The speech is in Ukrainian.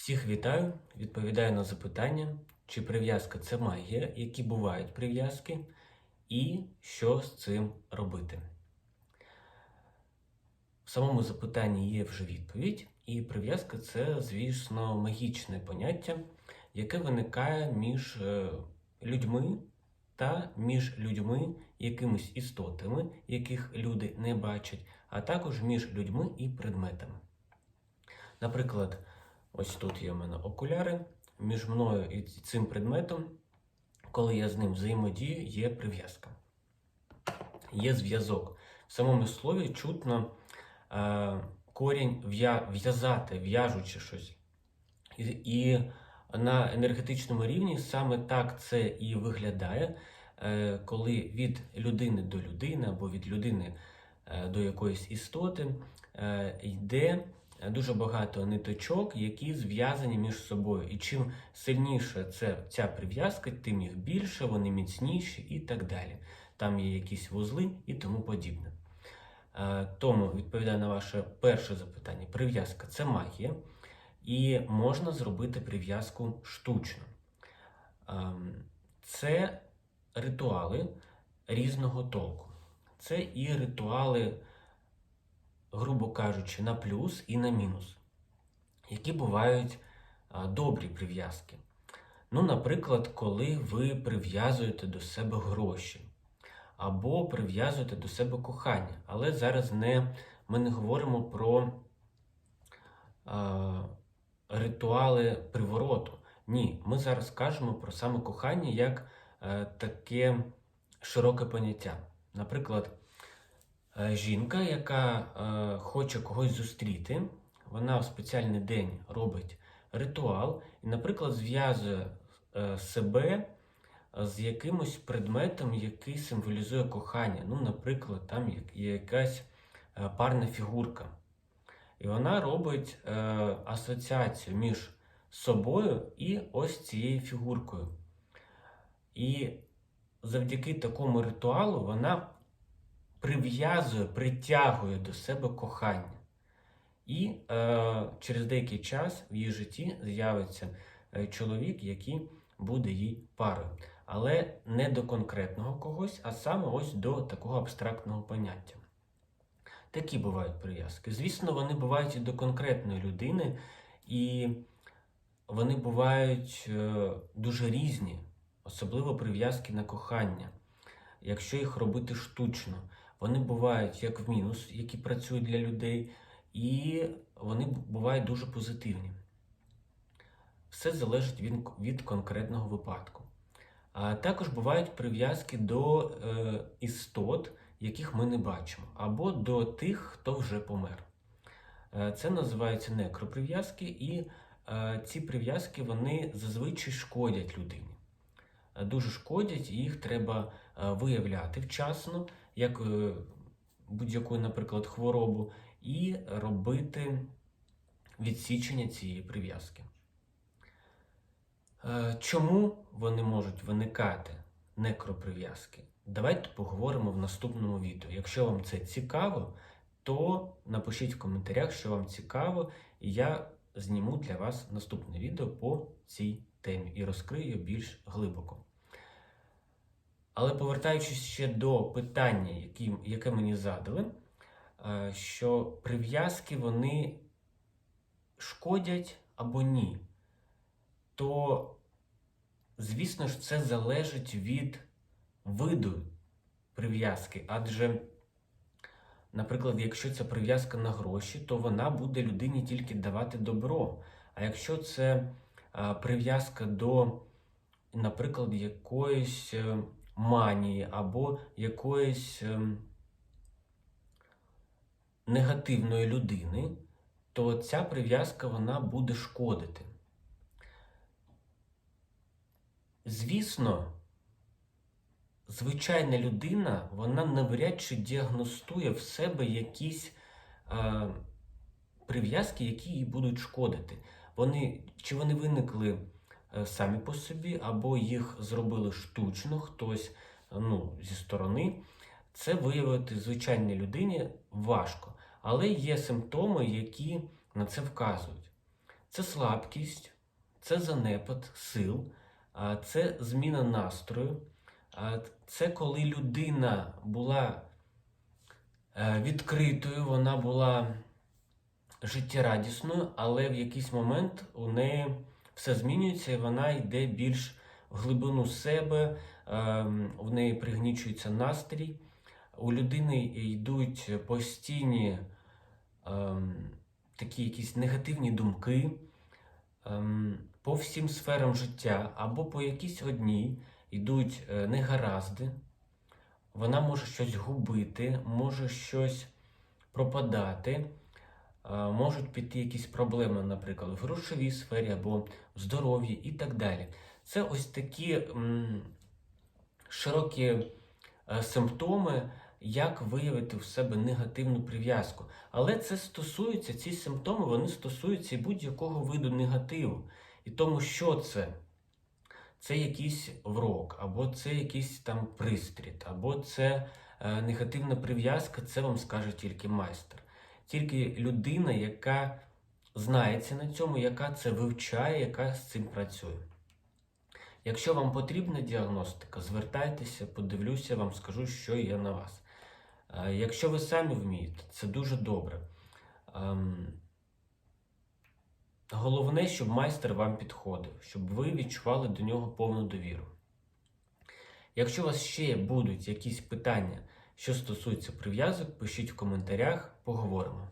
Всіх вітаю, відповідаю на запитання, чи прив'язка це магія, які бувають прив'язки, і що з цим робити. В самому запитанні є вже відповідь, і прив'язка це, звісно, магічне поняття, яке виникає між е, людьми та між людьми, якимись істотами, яких люди не бачать, а також між людьми і предметами. Наприклад, ось тут є в мене окуляри. Між мною і цим предметом, коли я з ним взаємодію, є прив'язка. Є зв'язок. В самому слові чутно е, корінь в'язати, в'яжучи щось. І, і на енергетичному рівні саме так це і виглядає, е, коли від людини до людини або від людини е, до якоїсь істоти е, йде дуже багато ниточок, які зв'язані між собою. І чим сильніше це, ця прив'язка, тим їх більше, вони міцніші і так далі. Там є якісь вузли і тому подібне. Е, Тому відповідаю на ваше перше запитання: прив'язка це магія, і можна зробити прив'язку штучно. Ем, Це ритуали різного толку. Це і ритуали, грубо кажучи, на плюс і на мінус, які бувають добрі прив'язки. Ну, наприклад, коли ви прив'язуєте до себе гроші або прив'язуєте до себе кохання. Але зараз не, ми не говоримо про а, ритуали привороту. Ні, ми зараз кажемо про саме кохання як е, таке широке поняття. Наприклад, е, жінка, яка е, хоче когось зустріти, вона в спеціальний день робить ритуал і, наприклад, зв'язує е, себе з якимось предметом, який символізує кохання. Ну, наприклад, там є- якась е, парна фігурка. І вона робить е, асоціацію між собою і ось цією фігуркою. І завдяки такому ритуалу вона прив'язує, притягує до себе кохання. І е, через деякий час в її житті з'явиться е, чоловік, який буде їй парою. Але не до конкретного когось, а саме ось до такого абстрактного поняття. Такі бувають прив'язки. Звісно, вони бувають і до конкретної людини, і вони бувають е, дуже різні, особливо прив'язки на кохання, якщо їх робити штучно. Вони бувають як в мінус, які працюють для людей, і вони бувають дуже позитивні. Все залежить від, від конкретного випадку. А також бувають прив'язки до е, істот, яких ми не бачимо, або до тих, хто вже помер. Е, Це називаються некроприв'язки, і е, ці прив'язки вони зазвичай шкодять людині. Е, Дуже шкодять, і їх треба е, виявляти вчасно, як е, будь-яку, наприклад, хворобу, і робити відсічення цієї прив'язки. Е, Чому вони можуть виникати некроприв'язки? Давайте поговоримо в наступному відео. Якщо вам це цікаво, то напишіть в коментарях, що вам цікаво, і я зніму для вас наступне відео по цій темі і розкрию більш глибоко. Але повертаючись ще до питання, які, яке мені задали, е, що прив'язки вони шкодять або ні, то, звісно ж, це залежить від виду прив'язки. Адже, наприклад, якщо це прив'язка на гроші, то вона буде людині тільки давати добро. А якщо це прив'язка до, наприклад, якоїсь е, манії або якоїсь ем, негативної людини, то ця прив'язка вона буде шкодити. Звісно, звичайна людина, вона навряд чи діагностує в себе якісь е, прив'язки, які їй будуть шкодити. Вони, чи вони виникли самі по собі, або їх зробили штучно, хтось е, ну, зі сторони. Це виявити звичайній людині важко. Але є симптоми, які на це вказують. це слабкість, це занепад сил, це зміна настрою. Це коли людина була е, відкритою, вона була життєрадісною, але в якийсь момент у неї все змінюється і вона йде більш в глибину себе, ем, в неї пригнічується настрій. У людини йдуть постійні ем, такі якісь негативні думки ем, по всім сферам життя або по якійсь одній йдуть е, негаразди. Вона може щось губити, може щось пропадати, можуть піти якісь проблеми, наприклад, в грошовій сфері або в здоров'ї і так далі. Це ось такі широкі е, симптоми, як виявити в себе негативну прив'язку. Але це стосується, ці симптоми вони стосуються будь-якого виду негативу. І тому, що це? Це якийсь врок, або це якийсь там пристріт, або це е, негативна прив'язка, це вам скаже тільки майстер. Тільки людина, яка знається на цьому, яка це вивчає, яка з цим працює. Якщо вам потрібна діагностика, звертайтеся, подивлюся, вам скажу, що є на вас. Е, Якщо ви самі вмієте, це дуже добре. Ем, Головне, щоб майстер вам підходив, щоб ви відчували до нього повну довіру. Якщо у вас ще будуть якісь питання, що стосується прив'язок, пишіть в коментарях, поговоримо.